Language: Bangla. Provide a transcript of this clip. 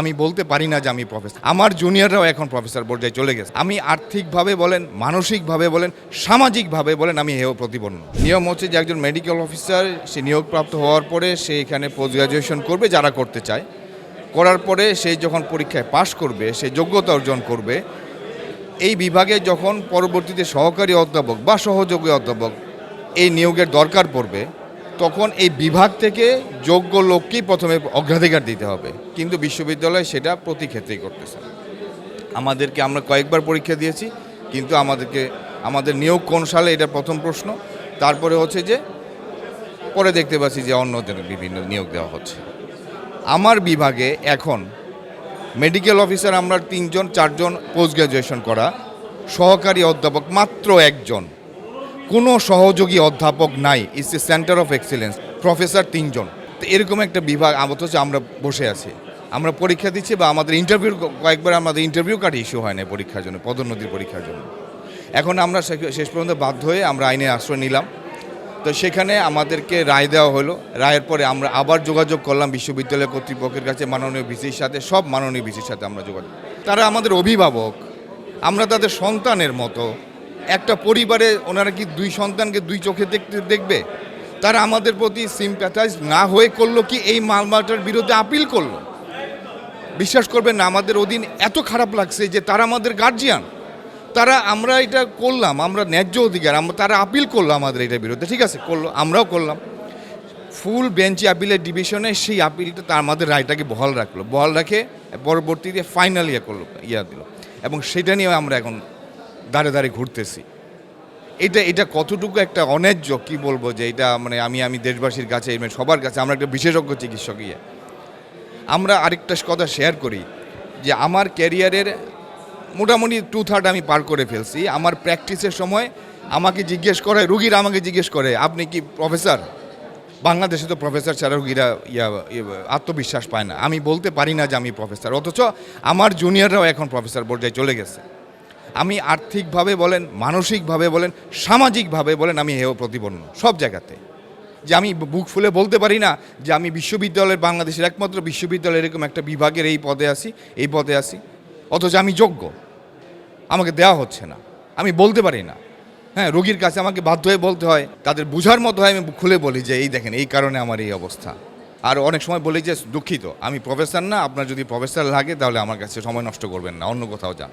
আমি বলতে পারি না যে আমি প্রফেসর আমার জুনিয়ররাও এখন প্রফেসর পর্যায়ে চলে গেছে। আমি আর্থিকভাবে বলেন, মানসিকভাবে বলেন, সামাজিকভাবে বলেন আমি হেয় প্রতিপন্ন। নিয়ম হচ্ছে যে একজন মেডিকেল অফিসার সে নিয়োগপ্রাপ্ত হওয়ার পরে সে এখানে পোস্ট গ্রাজুয়েশন করবে, যারা করতে চায়। করার পরে সে যখন পরীক্ষায় পাশ করবে, সে যোগ্যতা অর্জন করবে। এই বিভাগে যখন পরবর্তীতে সহকারী অধ্যাপক বা সহযোগী অধ্যাপক এই নিয়োগের দরকার পড়বে তখন এই বিভাগ থেকে যোগ্য লোককেই প্রথমে অগ্রাধিকার দিতে হবে। কিন্তু বিশ্ববিদ্যালয় সেটা প্রতি ক্ষেত্রেই করতেছে। আমাদেরকে আমরা কয়েকবার পরীক্ষা দিয়েছি, কিন্তু আমাদেরকে, আমাদের নিয়োগ কোন সালে এটা প্রথম প্রশ্ন। তারপরে হচ্ছে যে, পরে দেখতে পাচ্ছি যে অন্যদের বিভিন্ন নিয়োগ দেওয়া হচ্ছে। আমার বিভাগে এখন মেডিকেল অফিসার আমরা তিনজন, চারজন পোস্ট গ্র্যাজুয়েশন করা, সহকারী অধ্যাপক মাত্র একজন। কোনো সহযোগী অধ্যাপক নাই it's a centre of excellence professor তিনজন। তো এরকম একটা বিভাগ অথচ আমরা বসে আছি। আমরা পরীক্ষা দিচ্ছি বা আমাদের ইন্টারভিউ কয়েকবার আমাদের ইন্টারভিউ কার্ড ইস্যু হয় না পরীক্ষার জন্য, পদোন্নতির পরীক্ষার জন্য। এখন আমরা শেষ পর্যন্ত বাধ্য হয়ে আমরা আইনের আশ্রয় নিলাম। তো সেখানে আমাদেরকে রায় দেওয়া হলো। রায়ের পরে আমরা আবার যোগাযোগ করলাম বিশ্ববিদ্যালয় কর্তৃপক্ষের কাছে, মাননীয় ভিসির সাথে, সব মাননীয় ভিসির সাথে আমরা যোগাযোগ। তারা আমাদের অভিভাবক, আমরা তাদের সন্তানের মতো একটা পরিবারে ওনারা কি দুই সন্তানকে দুই চোখে দেখতে দেখবে? তারা আমাদের প্রতি সিম্প্যাথাইজ না হয়ে করল কি এই মামলাটার বিরুদ্ধে আপিল করল? বিশ্বাস করবেন না, আমাদের ওদিন এত খারাপ লাগছে যে তারা আমাদের গার্জিয়ান তারা আমরা এটা করলাম, আমরা ন্যায্য অধিকার আমরা তারা আপিল করল আমাদের এটা বিরুদ্ধে, ঠিক আছে? করল, আমরাও করলাম। ফুল বেঞ্চি আপিলের ডিভিশনে সেই আপিলটা তার আমাদের রায়টাকে বহাল রাখল। বহাল রাখে পরবর্তীতে ফাইনাল ইয়ে করল ইয়া দিল। এবং সেটা নিয়ে আমরা এখন দাঁড়ে দাঁড়ে ঘুরতেছি। এটা এটা কতটুকু একটা অন্যায্য, কি বলব যে এটা মানে আমি আমি দেশবাসীর কাছে সবার কাছে, আমরা একটা বিশেষজ্ঞ চিকিৎসক ইয়ে। আমরা আরেকটা কথা শেয়ার করি যে আমার ক্যারিয়ারের মোটামুটি টু থার্ড আমি পার করে ফেলছি। আমার প্র্যাকটিসের সময় আমাকে জিজ্ঞেস করে রুগীরা আমাকে জিজ্ঞেস করে, আপনি কি প্রফেসর বাংলাদেশে তো প্রফেসর ছাড়া রুগীরা ইয়া আত্মবিশ্বাস পায় না। আমি বলতে পারি না যে আমি প্রফেসর অথচ আমার জুনিয়ররাও এখন প্রফেসর পর্যায়ে চলে গেছে। আমি আর্থিকভাবে বলেন, মানসিকভাবে বলেন, সামাজিকভাবে বলেন, আমি হেয় প্রতিপন্ন, সব জায়গাতে। যে আমি বুক ফুলে বলতে পারি না যে আমি বিশ্ববিদ্যালয়ের, বাংলাদেশের একমাত্র বিশ্ববিদ্যালয় এরকম একটা বিভাগের এই পদে আছি, এই পদে আসি অথচ আমি যোগ্য, আমাকে দেওয়া হচ্ছে না, আমি বলতে পারি না। হ্যাঁ রোগীর কাছে আমাকে বাধ্য হয়ে বলতে হয়, তাদের বোঝার মতো হয়, আমি খুলে বলি যে এই দেখেন, এই কারণে আমার এই অবস্থা। আর অনেক সময় বলি যে, দুঃখিত, আমি প্রফেসর না, আপনার যদি প্রফেসর লাগে, তাহলে আমার কাছে সময় নষ্ট করবেন না, অন্য কোথাও যান।